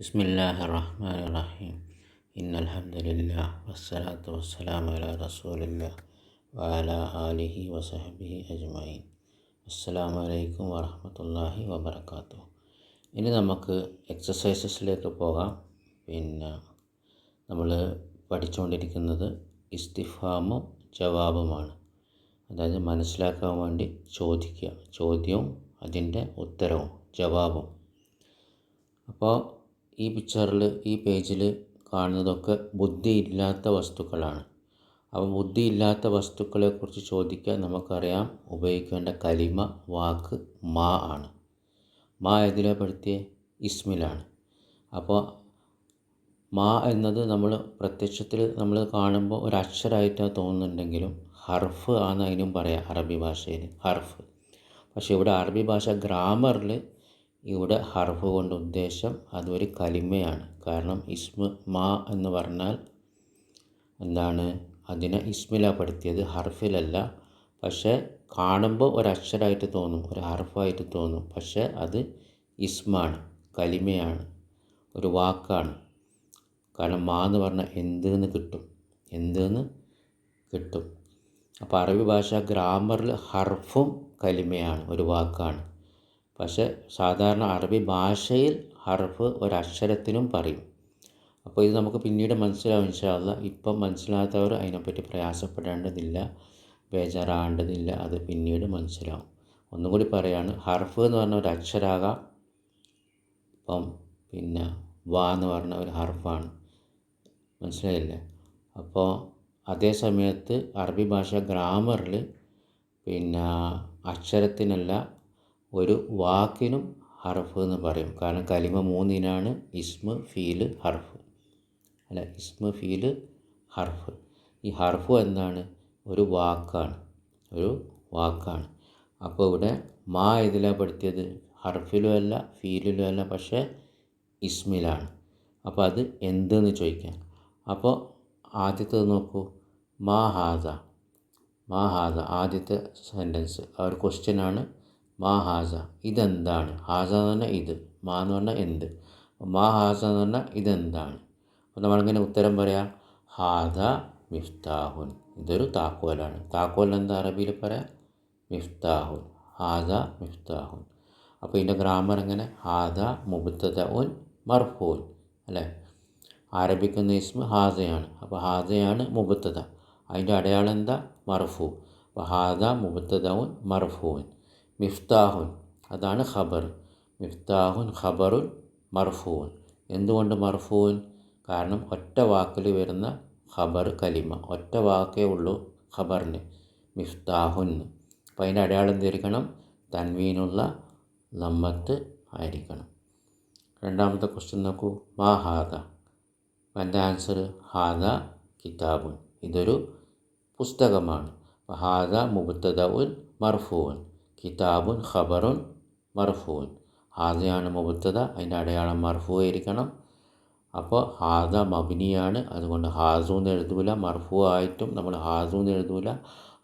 ബിസ്മില്ലാഹി റഹ്മാൻ റഹീം ഇന്നൽഹമ്മദില്ലാ വസ്സലാത്തു വസ്സലാം അല റസൂലില്ല വാല ആലിഹി വസഹബിഹി അജ്മൈൻ അസ്സലാമു അലൈക്കും വറഹമത്തല്ലാഹി വബർക്കാത്തു ഇനി നമുക്ക് എക്സസൈസസിലേക്ക് പോകാം. പിന്നെ നമ്മൾ പഠിച്ചുകൊണ്ടിരിക്കുന്നത് ഇസ്തിഫാമും ജവാബുമാണ്. അതായത് മനസ്സിലാക്കാൻ വേണ്ടി ചോദിക്കുക. ചോദ്യവും അതിന്റെ ഉത്തരവും ജവാബും. അപ്പോൾ ഈ പിക്ചറിൽ ഈ പേജിൽ കാണുന്നതൊക്കെ ബുദ്ധിയില്ലാത്ത വസ്തുക്കളാണ്. അപ്പോൾ ബുദ്ധിയില്ലാത്ത വസ്തുക്കളെക്കുറിച്ച് ചോദിക്കാൻ നമുക്കറിയാം ഉപയോഗിക്കേണ്ട കലിമ വാക്ക് മാ ആണ്. മാ എതിലെ പെടുത്തിയ? ഇസ്മിലാണ്. അപ്പോൾ മാ എന്നത് നമ്മൾ പ്രത്യക്ഷത്തിൽ നമ്മൾ കാണുമ്പോൾ ഒരു അക്ഷരമായിട്ടാണ് തോന്നുന്നുണ്ടെങ്കിലും ഹർഫ് ആണ് അതിനും പറയാം അറബി ഭാഷയിൽ ഹർഫ്. പക്ഷേ ഇവിടെ അറബി ഭാഷ ഗ്രാമറിൽ ഇവിടെ ഹർഫ് കൊണ്ട് ഉദ്ദേശം അതൊരു കലിമയാണ്. കാരണം ഇസ്മ മാ എന്ന് പറഞ്ഞാൽ എന്താണ്? അതിനെ ഇസ്മിലപ്പെടുത്തിയത് ഹർഫിലല്ല. പക്ഷേ കാണുമ്പോൾ ഒരു അക്ഷരമായിട്ട് തോന്നും ഒരു ഹർഫായിട്ട് തോന്നും. പക്ഷേ അത് ഇസ്മാണ് കലിമയാണ് ഒരു വാക്കാണ്. കാരണം മാ എന്ന് പറഞ്ഞാൽ എന്തെന്ന് കിട്ടും എന്തെന്ന് കിട്ടും. അപ്പോൾ അറബി ഭാഷ ഗ്രാമറിൽ ഹർഫും കലിമയാണ് ഒരു വാക്കാണ്. പക്ഷേ സാധാരണ അറബി ഭാഷയിൽ ഹർഫ് ഒരക്ഷരത്തിനും പറയും. അപ്പോൾ ഇത് നമുക്ക് പിന്നീട് മനസ്സിലാവും ഇൻഷാല്ല ഇപ്പം മനസ്സിലാത്തവർ അതിനെപ്പറ്റി പ്രയാസപ്പെടേണ്ടതില്ല ബേജാറാകേണ്ടതില്ല. അത് പിന്നീട് മനസ്സിലാവും. ഒന്നും കൂടി പറയാണ് ഹർഫ് എന്ന് പറഞ്ഞ ഒരു അക്ഷരാകാം. ഇപ്പം പിന്നെ വാ എന്ന് പറഞ്ഞ ഒരു ഹർഫാണ്. മനസ്സിലായില്ലേ? അപ്പോൾ അതേ സമയത്ത് അറബി ഭാഷ ഗ്രാമറിൽ പിന്നെ അക്ഷരത്തിനല്ല ഒരു വാക്കിനും ഹർഫ് എന്ന് പറയും. കാരണം കലിമ മൂന്നിനാണ് ഇസ്മ ഫീൽ ഹർഫ്. അല്ല ഇസ്മ ഫീൽ ഹർഫ്. ഈ ഹർഫ് എന്താണ്? ഒരു വാക്കാണ്. ഒരു വാക്കാണ്. അപ്പോൾ ഇവിടെ മാ ഇതിലാണ് പെടുത്തിയത്? ഹർഫിലും അല്ല ഫീലിലും അല്ല പക്ഷേ ഇസ്മിലാണ്. അപ്പോൾ അത് എന്തെന്ന് ചോദിക്കാം? അപ്പോൾ ആദ്യത്തേത് നോക്കൂ. മാ ഹാദ. മാ ഹാദ ആദ്യത്തെ സെന്റൻസ് ആ ഒരു ക്വസ്റ്റ്യനാണ് മാ ഹാസ ഇതെന്താണ്? ഹാസ എന്ന് പറഞ്ഞാൽ ഇത്. മാ എന്ന് പറഞ്ഞാൽ എന്ത്? മാ ഹാസ എന്ന് പറഞ്ഞാൽ ഇതെന്താണ്? അപ്പോൾ നമ്മളിങ്ങനെ ഉത്തരം പറയാം? ഹാദ മിഫ്താഹുൻ. ഇതൊരു താക്കോലാണ്. താക്കോൽ എന്താ അറബിയിൽ പറയാം? മിഫ്താഹുൻ. ഹാദ മിഫ്താഹുൻ. അപ്പോൾ ഇതിന്റെ ഗ്രാമർ എങ്ങനെ? ഹാദ മുബത്തത ഉൻ മർഫൂൻ. അല്ലേ? ആരംഭിക്കുന്ന ഇസ്മ ഹാസയാണ് അപ്പോൾ ഹാദയാണ് മുബത്തത അതിന്റെ അടയാളം എന്താ? മർഫൂ. അപ്പോൾ ഹാദ മുബത്തത ഉൻ മർഫൂൻ. മിഫ്താഹുൻ. അതാണ് ഖബർ. മിഫ്താഹുൻ ഖബറുൻ മർഫൂൻ. എന്തുകൊണ്ട് മർഫൂൻ? കാരണം ഒറ്റ വാക്കിൽ വരുന്ന ഖബർ കലിമ. ഒറ്റ വാക്കേ ഉള്ളൂ ഖബറിന്. മിഫ്താഹുൻ. അപ്പോൾ അതിന്റെ അടയാളം എന്തായിരിക്കണം തൻവീനുള്ള നമ്മത്ത് ആയിരിക്കണം. രണ്ടാമത്തെ ക്വസ്റ്റ്യൻ നോക്കൂ. മാ ഹാദ. എന്റെ ആൻസർ ഹാദ കിതാബുൻ. ഇതൊരു പുസ്തകമാണ്. ഹാദ മുബത്തദഉൻ മർഫൂൻ. കിതാബുൻ ഖബറുൻ മർഫൂൻ. ഹാദയാണ് മുബത്തത അതിന്റെ അടയാളം മർഫൂ ആയിരിക്കണം അപ്പോൾ ഹാദ മബിനിയാണ്. അതുകൊണ്ട് ഹാസു എന്ന് എഴുതൂല. മർഫു ആയിട്ടും നമ്മൾ ഹാസു എന്ന് എഴുതൂല.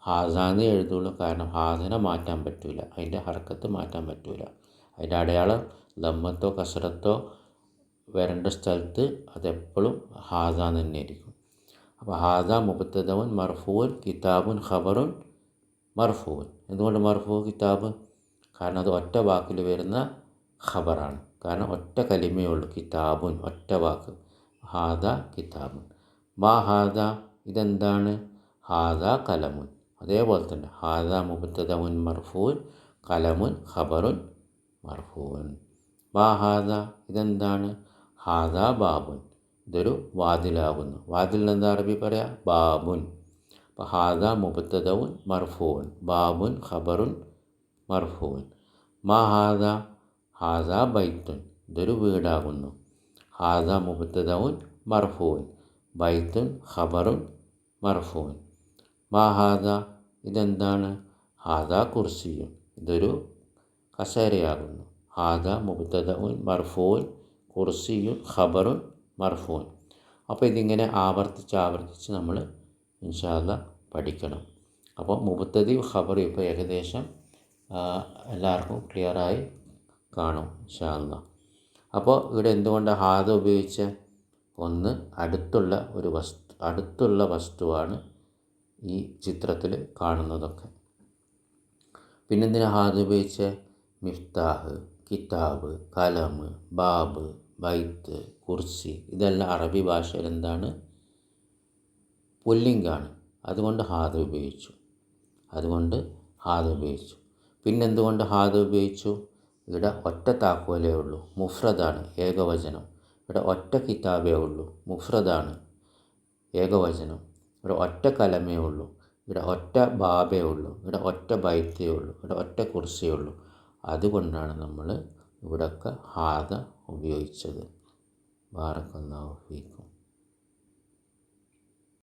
ഹാസാന്ന് എഴുതുള്ളൂ. കാരണം ഹാസനെ മാറ്റാൻ പറ്റൂല. അതിന്റെ ഹർക്കത്ത് മാറ്റാൻ പറ്റൂല. അതിന്റെ അടയാളം ദമ്മത്തോ കസരത്തോ വരേണ്ട സ്ഥലത്ത് അതെപ്പോഴും ഹാസാന്ന് തന്നെ ആയിരിക്കും. അപ്പോൾ ഹാദ മുബത്തതവൻ മർഫൂൻ കിതാബുൻ ഖബറുൻ മർഫൂൻ. എന്തുകൊണ്ട് മർഫൂ കിതാബ്. കാരണം അത് ഒറ്റ വാക്കിൽ വരുന്ന ഖബറാണ്. കാരണം ഒറ്റ കലിമയേ ഉള്ളൂ. കിതാബുൻ ഒറ്റ വാക്ക്. ഹാദ കിതാബുൻ. മാ ഹാദ? ഇതെന്താണ്? ഹാദ കലമുൻ. അതേപോലെ തന്നെ ഹാദ മുബത്തദമുൻ മർഫൂൻ കലമുൻ ഖബറുൻ മർഫൂൻ. മാ ഹാദ? ഇതെന്താണ്? ഹാദ ബാബുൻ. ഇതൊരു വാതിലാകുന്നു. വാതിൽ എന്താ അറബി പറയാ? ബാബുൻ. അപ്പോൾ ഹാദ മുബത്തദവുൻ മർഫൂൻ ബാബുൻ ഖബറുൻ മർഫൂൻ മാ ഹാദ ഹാദ ബൈത്തുൻ ഇതൊരു വീടാകുന്നു. ഹാദ മുബത്തദവുൻ മർഫൂൻ ബൈത്തുൻ ഖബറുൻ മർഫൂൻ മാ ഹാദ ഇതെന്താണ്? ഹാദ കുർസിയും ഇതൊരു കസേരയാകുന്നു. ഹാദ മുബത്തദവുൻ മർഫൂൻ കുർസിയും ഖബറുൻ മർഫൂൻ അപ്പോൾ ഇതിങ്ങനെ ആവർത്തിച്ച് ആവർത്തിച്ച് നമ്മൾ ഇൻഷാല്ല പഠിക്കണം. അപ്പോൾ മുബത്തതി ഖബർ ഇപ്പോൾ ഏകദേശം എല്ലാവർക്കും ക്ലിയറായി കാണും ഇൻഷാല്ല അപ്പോൾ ഇവിടെ എന്തുകൊണ്ട് ഹാദ ഉപയോഗിച്ച? ഒന്ന് അടുത്തുള്ള ഒരു വസ്തു അടുത്തുള്ള വസ്തുവാണ് ഈ ചിത്രത്തിൽ കാണുന്നതൊക്കെ. പിന്നെന്തിനാ ഹാദ ഉപയോഗിച്ച? മിഫ്താഹ് കിതാബ് കലം ബാബ് ബൈത്ത് കുർസി ഇതെല്ലാം അറബി ഭാഷയിൽ എന്താണ്? പുല്ലിംഗാണ്. അതുകൊണ്ട് ഹാദ ഉപയോഗിച്ചു. അതുകൊണ്ട് ഹാദ ഉപയോഗിച്ചു. പിന്നെന്തുകൊണ്ട് ഹാദ ഉപയോഗിച്ചു? ഇവിടെ ഒറ്റ താക്കോലേ ഉള്ളൂ. മുഫ്രദാണ് ഏകവചനം. ഇവിടെ ഒറ്റ കിതാബേ ഉള്ളൂ. മുഫ്രദാണ് ഏകവചനം. ഇവിടെ ഒറ്റ കലമേ ഉള്ളൂ. ഇവിടെ ഒറ്റ ബാബേ ഉള്ളൂ. ഇവിടെ ഒറ്റ ബൈത്തേ ഉള്ളൂ. ഇവിടെ ഒറ്റ കുർസിയേ ഉള്ളൂ. അതുകൊണ്ടാണ് നമ്മൾ ഇവിടെയൊക്കെ ഹാദ ഉപയോഗിച്ചത്. ബാറക്കല്ലാഹു ഫീക്കും.